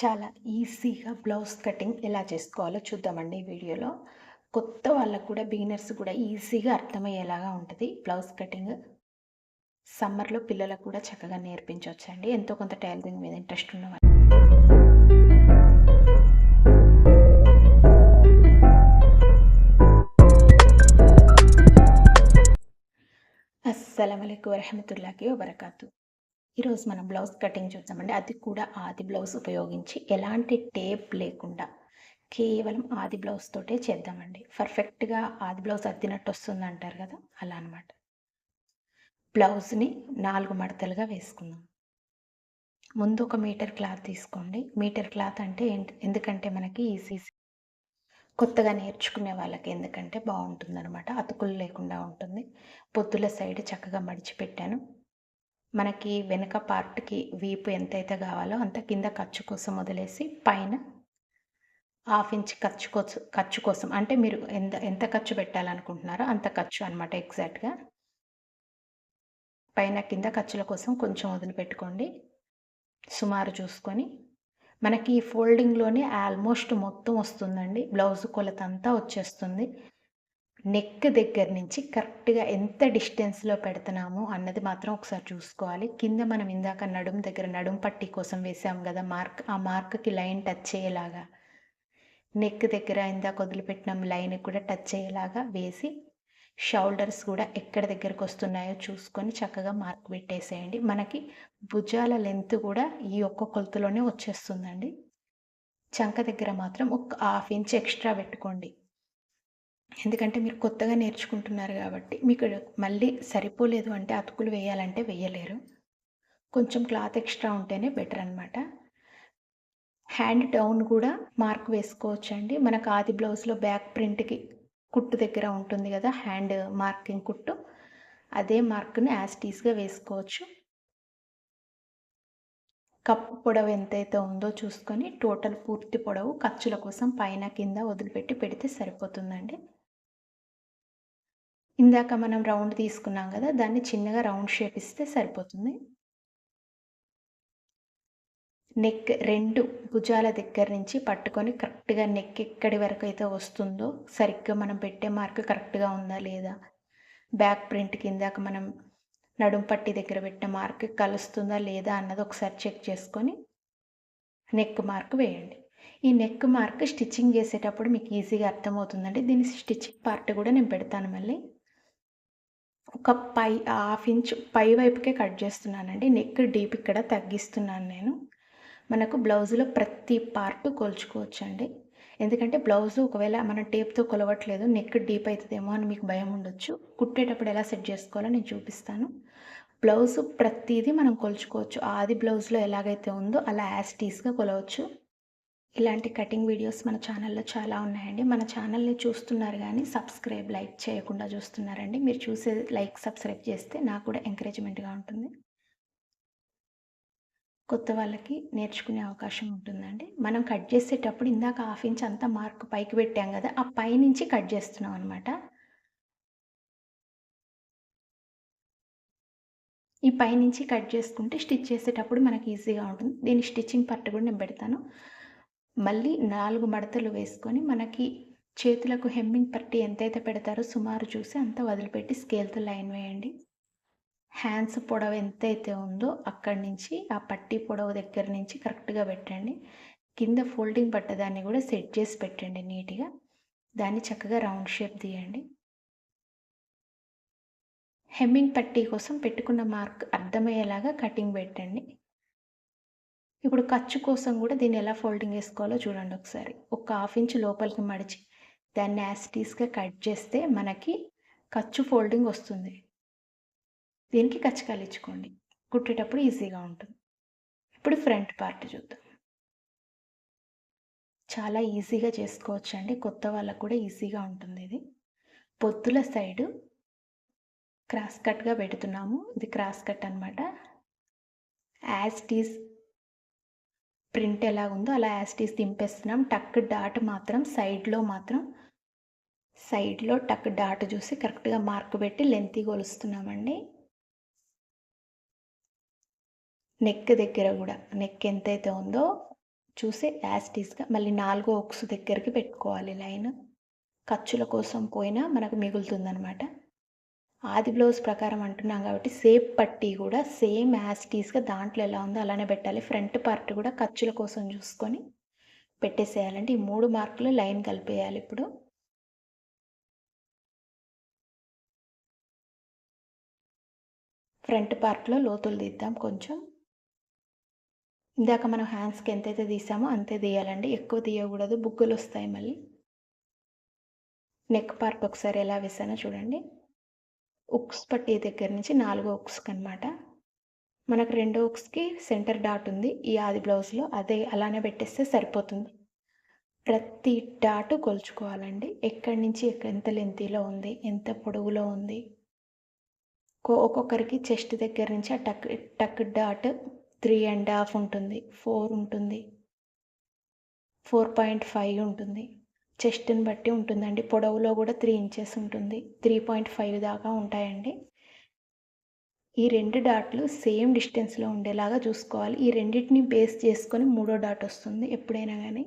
చాలా ఈజీగా blouse cutting ఎలా చేసుకోవాలో చూద్దామండి ఈ వీడియోలో. కొత్త వాళ్ళకు కూడా బిగినర్స్ కూడా ఈజీగా అర్థమయ్యేలాగా ఉంటుంది బ్లౌజ్ కటింగ్. సమ్మర్లో పిల్లలకు కూడా చక్కగా నేర్పించవచ్చండి ఎంతో కొంత టైలరింగ్ మీద ఇంట్రెస్ట్ ఉన్నవారు అస్సలం అయికు వరహమతుల్లాకి వబర్కాతు. ఈరోజు మనం బ్లౌజ్ కటింగ్ చూద్దామండి. అది కూడా ఆది బ్లౌజ్ ఉపయోగించి ఎలాంటి టేప్ లేకుండా కేవలం ఆది బ్లౌజ్ తోటే చేద్దామండి. పర్ఫెక్ట్గా ఆది బ్లౌజ్ అద్దినట్టు వస్తుంది అంటారు కదా అలా అనమాట బ్లౌజ్ని నాలుగు మడతలుగా వేసుకుందాం. ముందు ఒక మీటర్ క్లాత్ తీసుకోండి. మీటర్ క్లాత్ అంటే ఎందుకంటే మనకి ఈజీ కొత్తగా నేర్చుకునే వాళ్ళకి ఎందుకంటే బాగుంటుందన్నమాట. అతుకులు లేకుండా ఉంటుంది. పొద్దుల సైడ్ చక్కగా మడిచిపెట్టాను. మనకి వెనక పార్ట్కి వీపు ఎంతైతే కావాలో అంత కింద ఖర్చు కోసం వదిలేసి పైన హాఫ్ ఇంచ్ ఖర్చు కోసం ఖర్చు కోసం. అంటే మీరు ఎంత ఎంత ఖర్చు పెట్టాలనుకుంటున్నారో అంత ఖర్చు అనమాట ఎగ్జాక్ట్గా. పైన కింద ఖర్చుల కోసం కొంచెం వదిలిపెట్టుకోండి. సుమారు చూసుకొని. మనకి ఈ ఫోల్డింగ్లోనే ఆల్మోస్ట్ మొత్తం వస్తుందండి. బ్లౌజ్ కొలత అంతా వచ్చేస్తుంది. నెక్ దగ్గర నుంచి కరెక్ట్గా ఎంత డిస్టెన్స్లో పెడుతున్నామో అన్నది మాత్రం ఒకసారి చూసుకోవాలి. కింద మనం ఇందాక నడుం దగ్గర నడుం పట్టి కోసం వేసాం కదా మార్క్ ఆ మార్క్కి లైన్ టచ్ అయ్యేలాగా. నెక్ దగ్గర ఇందాక వదిలిపెట్టినాం లైన్ కూడా టచ్ అయ్యేలాగా వేసి షోల్డర్స్ కూడా ఎక్కడ దగ్గరకు వస్తున్నాయో చూసుకొని చక్కగా మార్క్ పెట్టేసేయండి. మనకి భుజాల లెంత్ కూడా ఈ ఒక్క కొలతలోనే వచ్చేస్తుందండి. చంక దగ్గర మాత్రం ఒక హాఫ్ ఇంచ్ ఎక్స్ట్రా పెట్టుకోండి. ఎందుకంటే మీరు కొత్తగా నేర్చుకుంటున్నారు కాబట్టి మీకు మళ్ళీ సరిపోలేదు అంటే అతుకులు వేయాలంటే వేయలేరు. కొంచెం క్లాత్ ఎక్స్ట్రా ఉంటేనే బెటర్ అనమాట హ్యాండ్ డౌన్ కూడా మార్క్ వేసుకోవచ్చండి. మనకు ఆది బ్లౌజ్లో బ్యాక్ ప్రింట్కి కుట్టు దగ్గర ఉంటుంది కదా హ్యాండ్ మార్కింగ్ కుట్టు. అదే మార్క్ని యాస్టీస్గా వేసుకోవచ్చు. కప్పు పొడవు ఎంతైతే ఉందో చూసుకొని టోటల్ పూర్తి పొడవు ఖర్చుల కోసం పైన కింద వదిలిపెట్టి పెడితే సరిపోతుందండి. ఇందాక మనం రౌండ్ తీసుకున్నాం కదా దాన్ని చిన్నగా రౌండ్ షేప్ ఇస్తే సరిపోతుంది. నెక్ రెండు భుజాల దగ్గర నుంచి పట్టుకొని కరెక్ట్గా నెక్ ఎక్కడి వరకు అయితే వస్తుందో సరిగ్గా మనం పెట్టే మార్క్ కరెక్ట్గా ఉందా లేదా బ్యాక్ ప్రింట్ కిందాక మనం నడుం పట్టి దగ్గర పెట్టిన మార్క్ కలుస్తుందా లేదా అన్నది ఒకసారి చెక్ చేసుకొని నెక్ మార్క్ వేయండి. ఈ నెక్ మార్క్ స్టిచ్చింగ్ చేసేటప్పుడు మీకు ఈజీగా అర్థమవుతుందండి. దీని స్టిచ్చింగ్ పార్ట్ కూడా నేను పెడతాను మళ్ళీ. ఒక పై హాఫ్ ఇంచ్ పై వైపుకే కట్ చేస్తున్నానండి. నెక్ డీప్ ఇక్కడ తగ్గిస్తున్నాను నేను. మనకు బ్లౌజులో ప్రతి పార్ట్ కొలుచుకోవచ్చండి. ఎందుకంటే బ్లౌజ్ ఒకవేళ మనం టేప్తో కొలవట్లేదు నెక్ డీప్ అవుతుందేమో అని మీకు భయం ఉండొచ్చు. కుట్టేటప్పుడు ఎలా సెట్ చేసుకోవాలో నేను చూపిస్తాను. బ్లౌజ్ ప్రతిదీ మనం కొలుచుకోవచ్చు. ఆది బ్లౌజ్లో ఎలాగైతే ఉందో అలా యాస్టీస్గా కొలవచ్చు. ఇలాంటి కటింగ్ వీడియోస్ మన ఛానల్లో చాలా ఉన్నాయండి. మన ఛానల్ని చూస్తున్నారు కానీ సబ్స్క్రైబ్ లైక్ చేయకుండా చూస్తున్నారండి. మీరు చూసే లైక్ సబ్స్క్రైబ్ చేస్తే నాకు కూడా ఎంకరేజ్మెంట్గా ఉంటుంది. కొత్త వాళ్ళకి నేర్చుకునే అవకాశం ఉంటుందండి. మనం కట్ చేసేటప్పుడు ఇందాక హాఫ్ ఇంచ్ అంతా మార్క్ పైకి పెట్టాం కదా ఆ పైనుంచి కట్ చేస్తున్నాం అనమాట ఈ పైనుంచి కట్ చేసుకుంటే స్టిచ్ చేసేటప్పుడు మనకి ఈజీగా ఉంటుంది. దీని స్టిచ్చింగ్ పట్టు కూడా నేను పెడతాను. మళ్ళీ నాలుగు మడతలు వేసుకొని మనకి చేతులకు హెమ్మింగ్ పట్టి ఎంతైతే పెడతారో సుమారు చూసి అంత వదిలిపెట్టి స్కేల్తో లైన్ వేయండి. హ్యాండ్స్ పొడవు ఎంతైతే ఉందో అక్కడి నుంచి ఆ పట్టి పొడవు దగ్గర నుంచి కరెక్ట్గా పెట్టండి. కింద ఫోల్డింగ్ పట్టదాన్ని కూడా సెట్ చేసి పెట్టండి నీట్గా. దాన్ని చక్కగా రౌండ్ షేప్ తీయండి. హెమ్మింగ్ పట్టీ కోసం పెట్టుకున్న మార్క్ అర్థమయ్యేలాగా కటింగ్ పెట్టండి. ఇప్పుడు ఖర్చు కోసం కూడా దీన్ని ఎలా ఫోల్డింగ్ వేసుకోవాలో చూడండి ఒకసారి. ఒక హాఫ్ ఇంచ్ లోపలికి మడిచి దాన్ని యాసిటీస్గా కట్ చేస్తే మనకి ఖర్చు ఫోల్డింగ్ వస్తుంది. దీనికి కచ్చకాలు ఇచ్చుకోండి కుట్టేటప్పుడు ఈజీగా ఉంటుంది. ఇప్పుడు ఫ్రంట్ పార్ట్ చూద్దాం. చాలా ఈజీగా చేసుకోవచ్చు అండి కొత్త వాళ్ళకు కూడా ఈజీగా ఉంటుంది ఇది. పొద్దుల సైడు క్రాస్ కట్గా పెడుతున్నాము. ఇది క్రాస్ కట్ అనమాట యాస్టీస్ ప్రింట్ ఎలా ఉందో అలా యాస్టీస్ దింపేస్తున్నాం. టక్ డాట్ మాత్రం సైడ్లో మాత్రం సైడ్లో టక్ డాట్ చూసి కరెక్ట్గా మార్క్ పెట్టి లెంతీ కొలుస్తున్నామండి. నెక్ దగ్గర కూడా నెక్ ఎంతైతే ఉందో చూసి యాస్టీస్గా మళ్ళీ నాలుగో ఒక్స్ దగ్గరికి పెట్టుకోవాలి లైన్. ఖర్చుల కోసం పోయినా మనకు మిగులుతుందనమాట ఆది బ్లౌజ్ ప్రకారం అంటున్నాం కాబట్టి సేప్ పట్టీ కూడా సేమ్ యాస్టీస్గా దాంట్లో ఎలా ఉందో అలానే పెట్టాలి. ఫ్రంట్ పార్ట్ కూడా ఖర్చుల కోసం చూసుకొని పెట్టేసేయాలంటే ఈ మూడు మార్కులు లైన్ కలిపేయాలి ఇప్పుడు. ఫ్రంట్ పార్ట్లో లోతులు తీద్దాం కొంచెం. ఇందాక మనం హ్యాండ్స్కి ఎంతైతే తీసామో అంతే తీయాలండి. ఎక్కువ తీయకూడదు. బుగ్గలు వస్తాయి మళ్ళీ. నెక్ పార్ట్ ఒకసారి ఎలా వేసానో చూడండి. ఉక్స్ పట్టీ దగ్గర నుంచి నాలుగో ఉక్స్కి అనమాట మనకు రెండో ఉక్స్కి సెంటర్ డాట్ ఉంది. ఈ ఆది బ్లౌజ్లో అదే అలానే పెట్టేస్తే సరిపోతుంది. ప్రతి డాటు కొలుచుకోవాలండి. ఎక్కడి నుంచి ఎంత లెంతీలో ఉంది ఎంత పొడవులో ఉంది. ఒక్కొక్కరికి చెస్ట్ దగ్గర నుంచి ఆ tuck tuck dot three and half ఉంటుంది. ఫోర్ ఉంటుంది. ఫోర్ పాయింట్ ఫైవ్ ఉంటుంది. చెస్ట్ని బట్టి ఉంటుందండి. పొడవులో కూడా త్రీ ఇంచెస్ ఉంటుంది. త్రీ పాయింట్ ఫైవ్ దాకా ఉంటాయండి. ఈ రెండు డాట్లు సేమ్ డిస్టెన్స్లో ఉండేలాగా చూసుకోవాలి. ఈ రెండింటిని బేస్ చేసుకొని మూడో డాట్ వస్తుంది ఎప్పుడైనా కానీ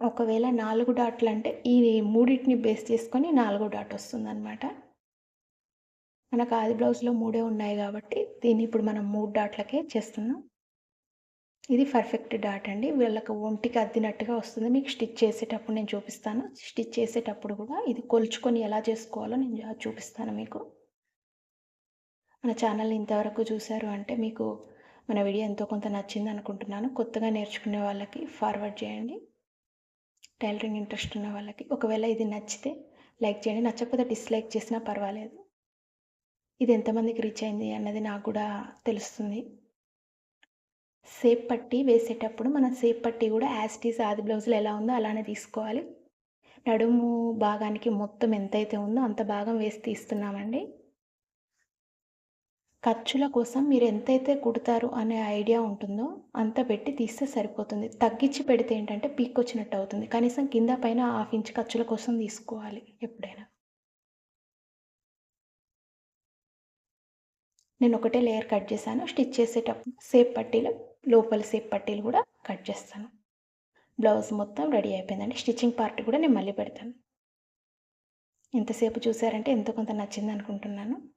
ఒకవేళ నాలుగు డాట్లు అంటే ఈ మూడింటిని బేస్ చేసుకొని నాలుగో డాట్ వస్తుంది అనమాట మనకు ఆది బ్లౌజ్లో మూడే ఉన్నాయి కాబట్టి దీన్ని ఇప్పుడు మనం మూడు డాట్లకే చేస్తున్నాం. ఇది పర్ఫెక్ట్ డాట్ అండి. వీళ్ళకి ఒంటికి అద్దినట్టుగా వస్తుంది. మీకు స్టిచ్ చేసేటప్పుడు నేను చూపిస్తాను. స్టిచ్ చేసేటప్పుడు కూడా ఇది కొలుచుకొని ఎలా చేసుకోవాలో నేను చూపిస్తాను మీకు. మన ఛానల్ ఇంతవరకు చూశారు అంటే మీకు మన వీడియో ఎంతో కొంత నచ్చింది అనుకుంటున్నాను. కొత్తగా నేర్చుకునే వాళ్ళకి ఫార్వర్డ్ చేయండి. టైలరింగ్ ఇంట్రెస్ట్ ఉన్న వాళ్ళకి. ఒకవేళ ఇది నచ్చితే లైక్ చేయండి. నచ్చకపోతే డిస్లైక్ చేసినా పర్వాలేదు. ఇది ఎంతమందికి రీచ్ అయింది అన్నది నాకు కూడా తెలుస్తుంది. సేప్ పట్టి వేసేటప్పుడు మన సేప్ పట్టి కూడా యాస్టీస్ ఆది బ్లౌజులు ఎలా ఉందో అలానే తీసుకోవాలి. నడుము భాగానికి మొత్తం ఎంతైతే ఉందో అంత భాగం వేసి తీస్తున్నామండి. ఖర్చుల కోసం మీరు ఎంతైతే కుడతారు అనే ఐడియా ఉంటుందో అంత పెట్టి తీస్తే సరిపోతుంది. తగ్గించి పెడితే ఏంటంటే పీక్ వచ్చినట్టు అవుతుంది. కనీసం కింద పైన హాఫ్ ఇంచ్ ఖర్చుల కోసం తీసుకోవాలి ఎప్పుడైనా. నేను ఒకటే లేయర్ కట్ చేశాను. స్టిచ్ చేసేటప్పుడు సేప్ పట్టిలో లోపల సేప్ పట్టీలు కూడా కట్ చేస్తాను. బ్లౌజ్ మొత్తం రెడీ అయిపోయిందండి. స్టిచ్చింగ్ పార్ట్ కూడా నేను మళ్ళీ పెడతాను. ఎంతసేపు చూసారంటే ఎంతో కొంత నచ్చింది అనుకుంటున్నాను.